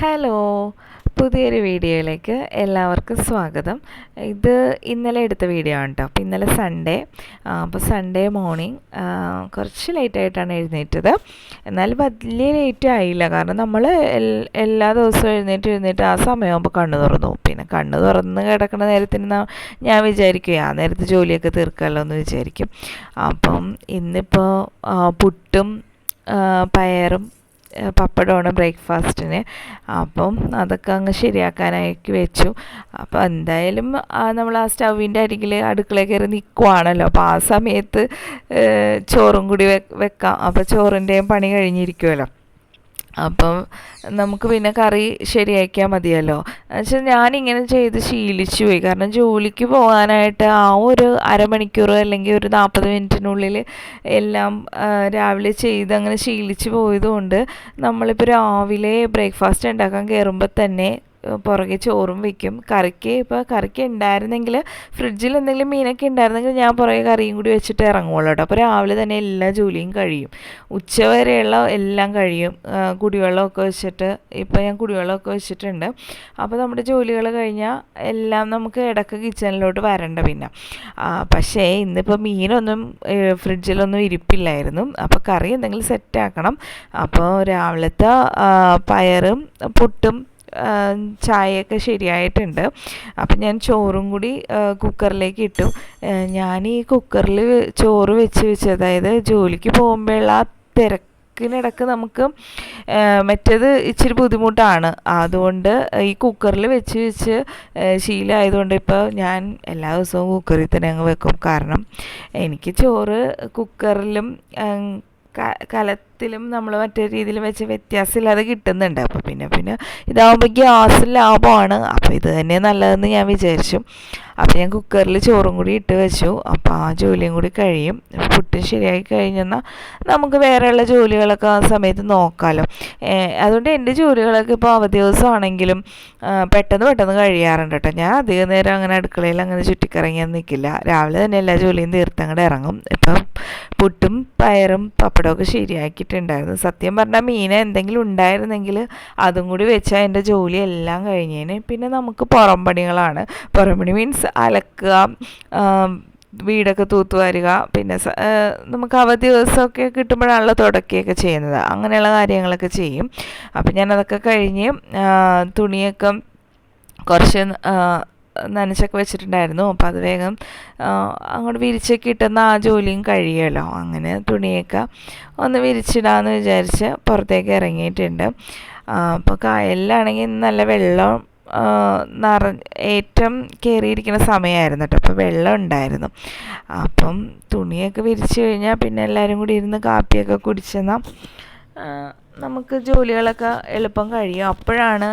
Hello പുതിയൊരു വീഡിയോയിലേക്ക് എല്ലാവർക്കും സ്വാഗതം. ഇത് ഇന്നലെ എടുത്ത വീഡിയോ ആണ് കേട്ടോ അപ്പോൾ ഇന്നലെ സൺഡേ അപ്പോൾ സൺഡേ മോർണിംഗ് കുറച്ച് ലേറ്റായിട്ടാണ് എഴുന്നേറ്റത്. എന്നാൽ വലിയ ലേറ്റ് ആയില്ല. കാരണം നമ്മൾ എല്ലാ ദിവസവും എഴുന്നേറ്റ് എഴുന്നേറ്റ് ആ സമയമാകുമ്പോൾ കണ്ണു തുറന്നു. പിന്നെ കണ്ണു തുറന്ന് കിടക്കുന്ന നേരത്തിന് ഞാൻ വിചാരിക്കും ആ നേരത്തെ ജോലിയൊക്കെ തീർക്കാമല്ലോ എന്ന് വിചാരിക്കും. അപ്പം ഇന്നിപ്പോൾ പുട്ടും പയറും പപ്പടമാണ് ബ്രേക്ക്ഫാസ്റ്റിന്. അപ്പം അതൊക്കെ അങ്ങ് ശരിയാക്കാനായിട്ട് വെച്ചു. അപ്പോൾ എന്തായാലും നമ്മൾ ആ സ്റ്റൗവിന്റെ അരികിൽ അടുക്കള കയറി നിൽക്കുവാണല്ലോ അപ്പോൾ ആ സമയത്ത് ചോറും കൂടി വെക്കാം. അപ്പോൾ ചോറിന്റെയും പണി കഴിഞ്ഞിരിക്കുമല്ലോ അപ്പം നമുക്ക് പിന്നെ കറി ശരിയാക്കിയാൽ മതിയല്ലോ. എന്നുവെച്ചാൽ ഞാനിങ്ങനെ ചെയ്ത് ശീലിച്ചു പോയി. കാരണം ജോലിക്ക് പോകാനായിട്ട് ആ ഒരു അരമണിക്കൂർ അല്ലെങ്കിൽ ഒരു നാൽപ്പത് മിനിറ്റിനുള്ളിൽ എല്ലാം രാവിലെ ചെയ്ത് അങ്ങനെ ശീലിച്ച് പോയതുകൊണ്ട് നമ്മളിപ്പോൾ രാവിലെ ബ്രേക്ക്ഫാസ്റ്റ് ഉണ്ടാക്കാൻ കയറുമ്പോൾ തന്നെ പുറകെ ചോറും വെക്കും. കറിക്ക് ഇപ്പോൾ കറിക്ക് ഉണ്ടായിരുന്നെങ്കിൽ ഫ്രിഡ്ജിൽ എന്തെങ്കിലും മീനൊക്കെ ഉണ്ടായിരുന്നെങ്കിൽ ഞാൻ പുറകെ കറിയും കൂടി വെച്ചിട്ട് ഇറങ്ങുള്ളൂ കേട്ടോ അപ്പോൾ രാവിലെ തന്നെ എല്ലാ ജോലിയും കഴിയും. ഉച്ചവരെയുള്ള എല്ലാം കഴിയും. കുടിവെള്ളമൊക്കെ വെച്ചിട്ട് ഇപ്പോൾ ഞാൻ കുടിവെള്ളമൊക്കെ വെച്ചിട്ടുണ്ട്. അപ്പോൾ നമ്മുടെ ജോലികൾ കഴിഞ്ഞാൽ എല്ലാം നമുക്ക് ഇടയ്ക്ക് കിച്ചണിലോട്ട് വരണ്ട പിന്നെ. പക്ഷേ ഇന്നിപ്പോൾ മീനൊന്നും ഫ്രിഡ്ജിലൊന്നും ഇരിപ്പില്ലായിരുന്നു. അപ്പോൾ കറി എന്തെങ്കിലും സെറ്റാക്കണം. അപ്പോൾ രാവിലത്തെ പയറും പുട്ടും ചായയൊക്കെ ശരിയായിട്ടുണ്ട്. അപ്പം ഞാൻ ചോറും കൂടി കുക്കറിലേക്ക് ഇട്ടു. ഞാൻ ഈ കുക്കറിൽ ചോറ് വെച്ച് വെച്ച് അതായത് ജോലിക്ക് പോകുമ്പോഴുള്ള ആ തിരക്കിനിടക്ക് നമുക്ക് മറ്റേത് ഇച്ചിരി ബുദ്ധിമുട്ടാണ്. അതുകൊണ്ട് ഈ കുക്കറിൽ വെച്ച് വെച്ച് ശീലമായതുകൊണ്ട് ഇപ്പോൾ ഞാൻ എല്ലാ ദിവസവും കുക്കറിൽ തന്നെ അങ്ങ് വെക്കും. കാരണം എനിക്ക് ചോറ് കുക്കറിലും കലത്തിലും നമ്മൾ മറ്റൊരു രീതിയിൽ വെച്ച് വ്യത്യാസമില്ലാതെ കിട്ടുന്നുണ്ട്. അപ്പോൾ പിന്നെ പിന്നെ ഇതാകുമ്പോൾ ഗ്യാസ് ലാഭമാണ്. അപ്പോൾ ഇത് തന്നെ നല്ലതെന്ന് ഞാൻ വിചാരിച്ചു. അപ്പോൾ ഞാൻ കുക്കറിൽ ചോറും കൂടി ഇട്ട് വെച്ചു. അപ്പോൾ ആ ജോലിയും കൂടി കഴിയും. പുട്ടും ശരിയാക്കി കഴിഞ്ഞെന്നാൽ നമുക്ക് വേറെയുള്ള ജോലികളൊക്കെ ആ സമയത്ത് നോക്കാമല്ലോ അതുകൊണ്ട് എന്റെ ജോലികളൊക്കെ ഇപ്പോൾ അവധി ദിവസമാണെങ്കിലും പെട്ടെന്ന് പെട്ടെന്ന് കഴിയാറുണ്ട് കേട്ടോ. ഞാൻ അധികം നേരം അങ്ങനെ അടുക്കളയിൽ അങ്ങനെ ചുറ്റിക്കറങ്ങിയാൽ നിൽക്കില്ല രാവിലെ തന്നെ എല്ലാ ജോലിയും തീർത്തങ്ങോട്ട് ഇറങ്ങും. ഇപ്പം പുട്ടും പയറും പപ്പടമൊക്കെ ശരിയാക്കിയിട്ടുണ്ടായിരുന്നു. സത്യം പറഞ്ഞാൽ മീൻ എന്തെങ്കിലും ഉണ്ടായിരുന്നെങ്കിൽ അതും കൂടി വെച്ചാൽ എന്റെ ജോലി എല്ലാം കഴിഞ്ഞേന്. പിന്നെ നമുക്ക് പുറം പണികളാണ്. പുറം പണി മീൻസ് അലക്കുക വീടൊക്കെ തൂത്തുവാരുക പിന്നെ നമുക്ക് അവധി ദിവസമൊക്കെ കിട്ടുമ്പോഴാണല്ലോ തുടക്കുകയൊക്കെ ചെയ്യുന്നത്. അങ്ങനെയുള്ള കാര്യങ്ങളൊക്കെ ചെയ്യും. അപ്പം ഞാനതൊക്കെ കഴിഞ്ഞ് തുണിയൊക്കെ കുറച്ച് നനച്ചൊക്കെ വെച്ചിട്ടുണ്ടായിരുന്നു. അപ്പോൾ അത് വേഗം അങ്ങോട്ട് വിരിച്ചൊക്കെ കിട്ടുന്ന ആ ജോലിയും കഴിയുമല്ലോ. അങ്ങനെ തുണിയൊക്കെ ഒന്ന് വിരിച്ചിടാമെന്ന് വിചാരിച്ച് പുറത്തേക്ക് ഇറങ്ങിയിട്ടുണ്ട്. അപ്പോൾ കായലിലാണെങ്കിൽ നല്ല വെള്ളം നിറ ഏറ്റവും കയറിയിരിക്കുന്ന സമയമായിരുന്നു കേട്ടോ. അപ്പോൾ വെള്ളം ഉണ്ടായിരുന്നു. അപ്പം തുണിയൊക്കെ വിരിച്ചു കഴിഞ്ഞാൽ പിന്നെ എല്ലാവരും കൂടി ഇരുന്ന് കാപ്പിയൊക്കെ കുടിച്ചെന്നാൽ നമുക്ക് ജോലികളൊക്കെ എളുപ്പം കഴിയും. അപ്പോഴാണ്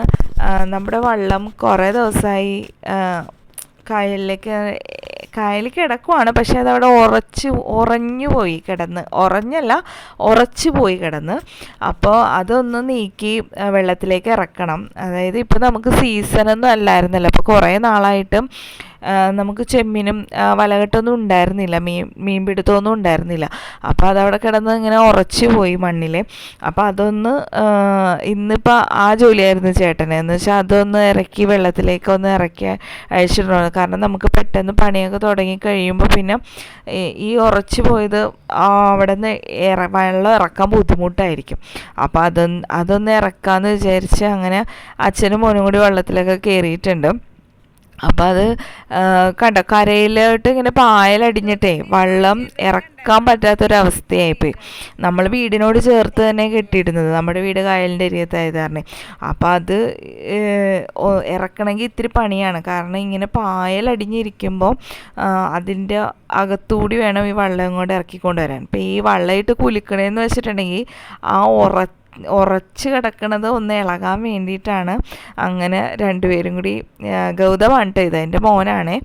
നമ്മുടെ വള്ളം കുറേ ദിവസമായി കായലിലേക്ക് കായലിൽ കിടക്കുവാണ്. പക്ഷേ അതവിടെ ഉറച്ച് ഉറഞ്ഞു പോയി കിടന്ന്. ഉറഞ്ഞല്ല ഉറച്ചു പോയി കിടന്ന്. അപ്പോൾ അതൊന്ന് നീക്കി വെള്ളത്തിലേക്ക് ഇറക്കണം. അതായത് ഇപ്പോൾ നമുക്ക് സീസണൊന്നും അല്ലായിരുന്നല്ലോ. അപ്പോൾ കുറേ നാളായിട്ടും നമുക്ക് ചെമ്മീനും വലകെട്ടൊന്നും ഉണ്ടായിരുന്നില്ല. മീൻ മീൻ പിടുത്തമൊന്നും ഉണ്ടായിരുന്നില്ല. അപ്പോൾ അതവിടെ കിടന്ന് ഇങ്ങനെ ഉറച്ചു പോയി മണ്ണിൽ അപ്പോൾ അതൊന്ന് ഇന്നിപ്പോൾ ആ ജോലിയായിരുന്നു ചേട്ടനെ. എന്ന് വെച്ചാൽ അതൊന്ന് ഇറക്കി വെള്ളത്തിലേക്ക് ഒന്ന് ഇറക്കി അയച്ചിട്ടുണ്ടോ കാരണം നമുക്ക് പെട്ടെന്ന് പണിയൊക്കെ തുടങ്ങി കഴിയുമ്പോൾ പിന്നെ ഈ ഉറച്ചു പോയത് അവിടെ നിന്ന് ഇറ വെള്ളം ഇറക്കാൻ ബുദ്ധിമുട്ടായിരിക്കും. അപ്പോൾ അതൊന്ന് അതൊന്ന് ഇറക്കാമെന്ന് വിചാരിച്ച് അങ്ങനെ അച്ഛനും മോനും കൂടി വെള്ളത്തിലൊക്കെ കയറിയിട്ടുണ്ട് അപ്പം അത് കണ്ട കരയിലോട്ട് ഇങ്ങനെ പായലടിഞ്ഞിട്ടേ വള്ളം ഇറക്കാൻ പറ്റാത്തൊരവസ്ഥയായിപ്പോയി. നമ്മൾ വീടിനോട് ചേർത്ത് തന്നെ കെട്ടിയിടുന്നത്. നമ്മുടെ വീട് കായലിന്റെ അരിയത്തായത് കാരണം അപ്പം അത് ഇറക്കണമെങ്കിൽ ഇത്തിരി പണിയാണ്. കാരണം ഇങ്ങനെ പായലടിഞ്ഞിരിക്കുമ്പോൾ അതിന്റെ അകത്തൂടി വേണം ഈ വള്ളം കൊണ്ട് ഇറക്കിക്കൊണ്ടുവരാൻ ഇപ്പം ഈ വള്ളമായിട്ട് കുലിക്കണേന്ന് വെച്ചിട്ടുണ്ടെങ്കിൽ ആ ഉറ ഉറച്ച് കിടക്കണത് ഒന്ന് ഇളകാൻ വേണ്ടിയിട്ടാണ്. അങ്ങനെ രണ്ടുപേരും കൂടി ഗൗതമാണ് കേട്ടോ ഇത്. എന്റെ മോനാണ്.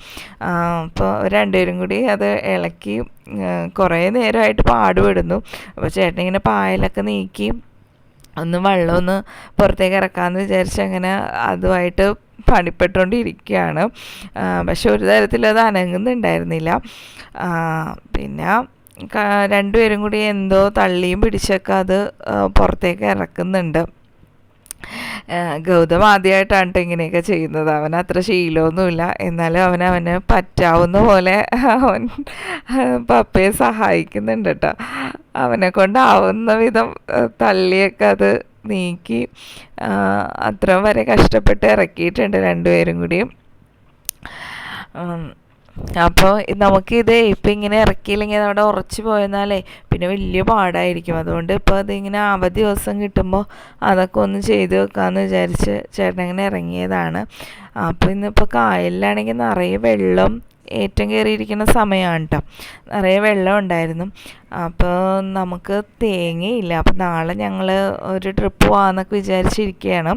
അപ്പോൾ രണ്ടുപേരും കൂടി അത് ഇളക്കി കുറേ നേരമായിട്ട് പാടുപെടുന്നു. അപ്പോൾ ചേട്ടൻ ഇങ്ങനെ പായലൊക്കെ നീക്കി ഒന്ന് വെള്ളം ഒന്ന് പുറത്തേക്ക് ഇറക്കാമെന്ന് വിചാരിച്ച് അങ്ങനെ അതുമായിട്ട് പണിപ്പെട്ടുകൊണ്ടിരിക്കുകയാണ്. പക്ഷെ ഒരു തരത്തിൽ അത് അനങ്ങുന്നുണ്ടായിരുന്നില്ല പിന്നെ രണ്ടുപേരും കൂടി എന്തോ തള്ളിയും പിടിച്ചൊക്കെ അത് പുറത്തേക്ക് ഇറക്കുന്നുണ്ട്. ഗൗതം ആദ്യമായിട്ടാണ് ട്ടോ ഇങ്ങനെയൊക്കെ ചെയ്യുന്നത്. അവൻ അത്ര ശീലമൊന്നുമില്ല. എന്നാലും അവൻ അവന് പറ്റാവുന്ന പോലെ അവൻ പപ്പയെ സഹായിക്കുന്നുണ്ട് കേട്ടോ അവനെ കൊണ്ടാവുന്ന വിധം തള്ളിയൊക്കെ അത് നീക്കി അത്ര വരെ കഷ്ടപ്പെട്ട് ഇറക്കിയിട്ടുണ്ട് രണ്ടുപേരും കൂടിയും. അപ്പോൾ നമുക്കിത് ഇപ്പം ഇങ്ങനെ ഇറക്കിയില്ലെങ്കിൽ അവിടെ ഉറച്ചു പോയെന്നാലേ പിന്നെ വലിയ പാടായിരിക്കും. അതുകൊണ്ട് ഇപ്പോൾ അതിങ്ങനെ അവധി ദിവസം കിട്ടുമ്പോൾ അതൊക്കെ ഒന്ന് ചെയ്ത് വെക്കാമെന്ന് വിചാരിച്ച് ചേട്ടൻ ഇങ്ങനെ ഇറങ്ങിയതാണ്. അപ്പോൾ ഇന്നിപ്പോൾ കായലിലാണെങ്കിൽ നിറയെ വെള്ളം ഏറ്റവും കയറിയിരിക്കുന്ന സമയമാണ് കേട്ടോ നിറയെ വെള്ളം ഉണ്ടായിരുന്നു. അപ്പോൾ നമുക്ക് തേങ്ങയില്ല. അപ്പോൾ നാളെ ഞങ്ങൾ ഒരു ട്രിപ്പ് പോകാമെന്നൊക്കെ വിചാരിച്ചിരിക്കുകയാണ്.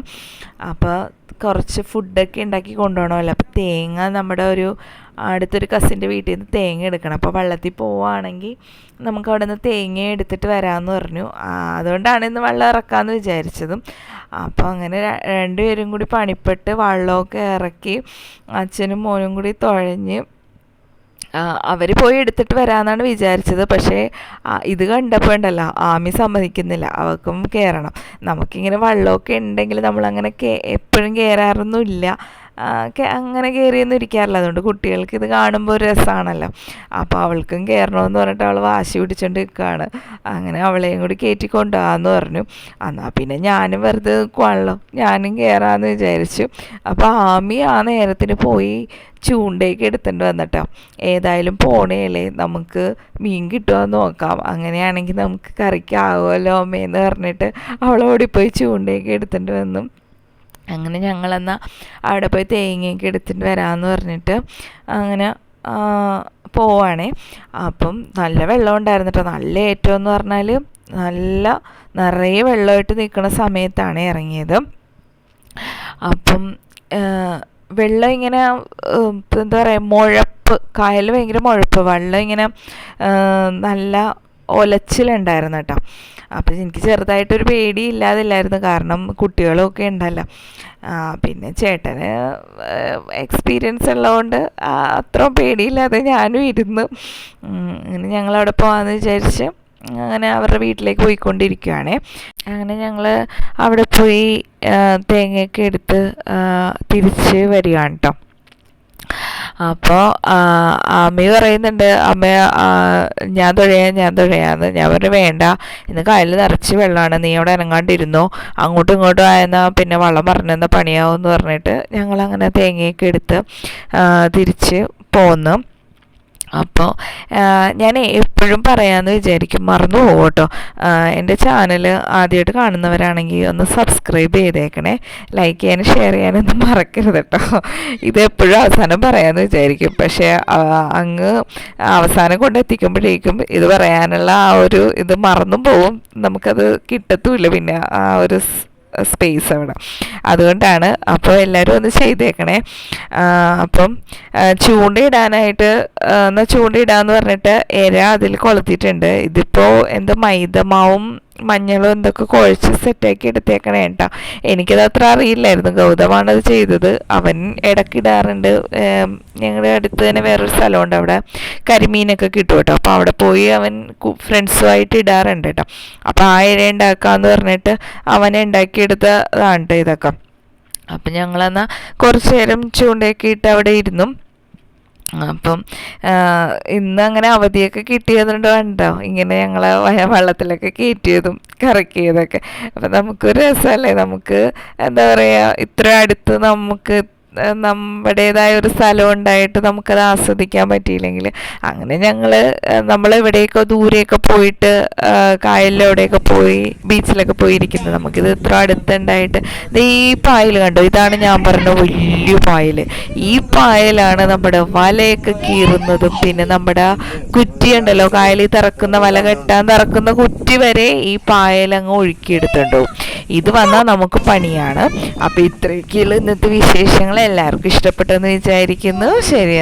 അപ്പോൾ കുറച്ച് ഫുഡൊക്കെ ഉണ്ടാക്കി കൊണ്ടുപോകണമല്ലോ. അപ്പോൾ തേങ്ങ നമ്മുടെ ഒരു അടുത്തൊരു കസിന്റെ വീട്ടിൽ നിന്ന് തേങ്ങ എടുക്കണം. അപ്പോൾ വെള്ളത്തിൽ പോവുകയാണെങ്കിൽ നമുക്ക് അവിടെ നിന്ന് തേങ്ങ എടുത്തിട്ട് വരാമെന്ന് പറഞ്ഞു. അതുകൊണ്ടാണ് ഇന്ന് വെള്ളം ഇറക്കാമെന്ന് വിചാരിച്ചതും. അപ്പോൾ അങ്ങനെ രണ്ടുപേരും കൂടി പണിപ്പെട്ട് വെള്ളമൊക്കെ ഇറക്കി അച്ഛനും മോനും കൂടി തുഴഞ്ഞ് അവർ പോയി എടുത്തിട്ട് വരാമെന്നാണ് വിചാരിച്ചത്. പക്ഷേ ഇത് കണ്ടപ്പോൾ ഉണ്ടല്ലോ ആമി സമ്മതിക്കുന്നില്ല. അവർക്കും കയറണം നമുക്കിങ്ങനെ വെള്ളമൊക്കെ ഉണ്ടെങ്കിൽ നമ്മളങ്ങനെ എപ്പോഴും കയറാറൊന്നുമില്ല അങ്ങനെ കയറിയൊന്നും ഇരിക്കാറില്ല. അതുകൊണ്ട് കുട്ടികൾക്ക് ഇത് കാണുമ്പോൾ ഒരു രസമാണല്ലോ അപ്പോൾ അവൾക്കും കയറണമെന്ന് പറഞ്ഞിട്ട് അവൾ വാശി പിടിച്ചോണ്ട് നിൽക്കുകയാണ് അങ്ങനെ അവളെയും കൂടി കയറ്റി കൊണ്ടുപോകാമെന്ന് പറഞ്ഞു. എന്നാൽ പിന്നെ ഞാനും വെറുതെ നിൽക്കുവാണല്ലോ ഞാനും കയറാമെന്ന് വിചാരിച്ചു. അപ്പോൾ ആമി ആ നേരത്തിന് പോയി ചൂണ്ടയൊക്കെ എടുത്തിട്ട് വന്നിട്ടോ. ഏതായാലും പോണേലേ നമുക്ക് മീൻ കിട്ടുമോ നോക്കാം. അങ്ങനെയാണെങ്കിൽ നമുക്ക് കറിക്കാവുമല്ലോ അമ്മയെന്ന് പറഞ്ഞിട്ട് അവളോടിപ്പോയി ചൂണ്ടയൊക്കെ എടുത്തിട്ട് വന്നു. അങ്ങനെ ഞങ്ങളെന്നാൽ അവിടെ പോയി തേങ്ങയൊക്കെ എടുത്തിട്ട് വരാമെന്ന് പറഞ്ഞിട്ട് അങ്ങനെ പോവാണേ. അപ്പം നല്ല വെള്ളം ഉണ്ടായിരുന്നു കേട്ടോ നല്ല ഏറ്റവും എന്ന് പറഞ്ഞാൽ നല്ല നിറയെ വെള്ളമായിട്ട് നിൽക്കുന്ന സമയത്താണ് ഇറങ്ങിയത്. അപ്പം വെള്ളം ഇങ്ങനെ എന്താ പറയുക മുഴപ്പ് കായൽ ഭയങ്കര മുഴപ്പ്. വെള്ളം ഇങ്ങനെ നല്ല ഒലച്ചിലുണ്ടായിരുന്നു കേട്ടോ. അപ്പോൾ എനിക്ക് ചെറുതായിട്ടൊരു പേടി ഇല്ലാതില്ലായിരുന്നു കാരണം കുട്ടികളൊക്കെ ഉണ്ടല്ലോ. പിന്നെ ചേട്ടന് എക്സ്പീരിയൻസ് ഉള്ളതുകൊണ്ട് അത്ര പേടിയില്ലാതെ ഞാനും ഇരുന്നു. അങ്ങനെ ഞങ്ങളവിടെ പോകാമെന്ന് വിചാരിച്ച് അങ്ങനെ അവരുടെ വീട്ടിലേക്ക് പോയിക്കൊണ്ടിരിക്കുകയാണേ അങ്ങനെ ഞങ്ങൾ അവിടെ പോയി തേങ്ങയൊക്കെ എടുത്ത് തിരിച്ച് വരികയാണ് കേട്ടോ. അപ്പോൾ അമ്മ പറയുന്നുണ്ട് അമ്മ ഞാൻ തുഴയാ ഞാൻ തുഴയാന്ന് ഞാൻ പറഞ്ഞു വേണ്ട ഇന്ന് കയ്യിൽ നിറച്ച് വെള്ളമാണ് നീ അവിടെ ഇറങ്ങാണ്ടിരുന്നു അങ്ങോട്ടും ഇങ്ങോട്ടും ആയെന്നാൽ പിന്നെ വള്ളം പറഞ്ഞെന്ന പണിയാവും എന്ന് പറഞ്ഞിട്ട് ഞങ്ങളങ്ങനെ തേങ്ങയൊക്കെ എടുത്ത് തിരിച്ച് പോന്നു. അപ്പോൾ ഞാൻ എപ്പോഴും പറയാമെന്ന് വിചാരിക്കും മറന്നു പോകും കേട്ടോ. എന്റെ ചാനൽ ആദ്യമായിട്ട് കാണുന്നവരാണെങ്കിൽ ഒന്ന് സബ്സ്ക്രൈബ് ചെയ്തേക്കണേ. ലൈക്ക് ചെയ്യാനും ഷെയർ ചെയ്യാനൊന്നും മറക്കരുത് കേട്ടോ. ഇത് എപ്പോഴും അവസാനം പറയാമെന്ന് വിചാരിക്കും. പക്ഷേ അങ്ങ് അവസാനം കൊണ്ടെത്തിക്കുമ്പോഴേക്കും ഇത് പറയാനുള്ള ആ ഒരു ഇത് മറന്നും പോവും. നമുക്കത് കിട്ടത്തുമില്ല പിന്നെ ആ ഒരു സ്പേസ് അവിടെ. അതുകൊണ്ടാണ് അപ്പോൾ എല്ലാവരും ഒന്ന് ചെയ്തേക്കണേ. അപ്പം ചൂണ്ടയിടാനായിട്ട് എന്നാൽ ചൂണ്ടയിടാന്ന് പറഞ്ഞിട്ട് ഇര അതിൽ കൊളുത്തിയിട്ടുണ്ട്. ഇതിപ്പോൾ എന്താ മൈദമാവും മഞ്ഞളും എന്തൊക്കെ കുഴച്ച് സെറ്റാക്കി എടുത്തേക്കണേ കേട്ടോ എനിക്കത് അത്ര അറിയില്ലായിരുന്നു. ഗൗതമാണത് ചെയ്തത്. അവൻ ഇടക്കിടാറുണ്ട്. ഞങ്ങളുടെ അടുത്ത് തന്നെ വേറൊരു സ്ഥലമുണ്ട് അവിടെ. കരിമീനൊക്കെ കിട്ടും കേട്ടോ അപ്പോൾ അവിടെ പോയി അവൻ ഫ്രണ്ട്സുമായിട്ട് ഇടാറുണ്ട് കേട്ടോ അപ്പോൾ ആ ഇര ഉണ്ടാക്കാമെന്ന് പറഞ്ഞിട്ട് അവനെ ഉണ്ടാക്കിയെടുത്തതാണ് കേട്ടോ ഇതൊക്കെ. അപ്പം ഞങ്ങളെന്നാൽ കുറച്ച് നേരം ചൂണ്ടയൊക്കെ ഇട്ട് അവിടെ ഇരുന്നു. അപ്പം ഇന്ന് അങ്ങനെ അവധിയൊക്കെ കിട്ടിയതുകൊണ്ട് കണ്ടോ? ഇങ്ങനെ ഞങ്ങളെ വെള്ളത്തിലൊക്കെ കയറ്റിയതും കറക്കിയതൊക്കെ. അപ്പം നമുക്കൊരു രസമല്ലേ? നമുക്ക് എന്താ പറയുക ഇത്ര അടുത്ത് നമുക്ക് നമ്മുടേതായ ഒരു സ്ഥലം ഉണ്ടായിട്ട് നമുക്കത് ആസ്വദിക്കാൻ പറ്റിയില്ലെങ്കിൽ അങ്ങനെ ഞങ്ങൾ നമ്മൾ എവിടെയൊക്കെ ദൂരെയൊക്കെ പോയിട്ട് കായലിലൂടെയൊക്കെ പോയി ബീച്ചിലൊക്കെ പോയിരിക്കുന്നത് നമുക്കിത് ഇത്ര അടുത്തുണ്ടായിട്ട്. ഈ പായൽ കണ്ടോ? ഇതാണ് ഞാൻ പറഞ്ഞ വലിയ പായൽ. ഈ പായലാണ് നമ്മുടെ വലയൊക്കെ കീറുന്നതും. പിന്നെ നമ്മുടെ കുറ്റി ഉണ്ടല്ലോ കായലിൽ തിറക്കുന്ന വല കെട്ടാൻ തിറക്കുന്ന കുറ്റി വരെ ഈ പായലങ്ങ് ഒഴുക്കിയെടുത്തുണ്ടാവും ഇത് വന്നാൽ നമുക്ക് പണിയാണ്. അപ്പോൾ ഇത്രയൊക്കെയുള്ള ഇന്നത്തെ വിശേഷങ്ങൾ എല്ലാവർക്കും ഇഷ്ടപ്പെട്ടെന്ന് വിചാരിക്കുന്നു. ശരി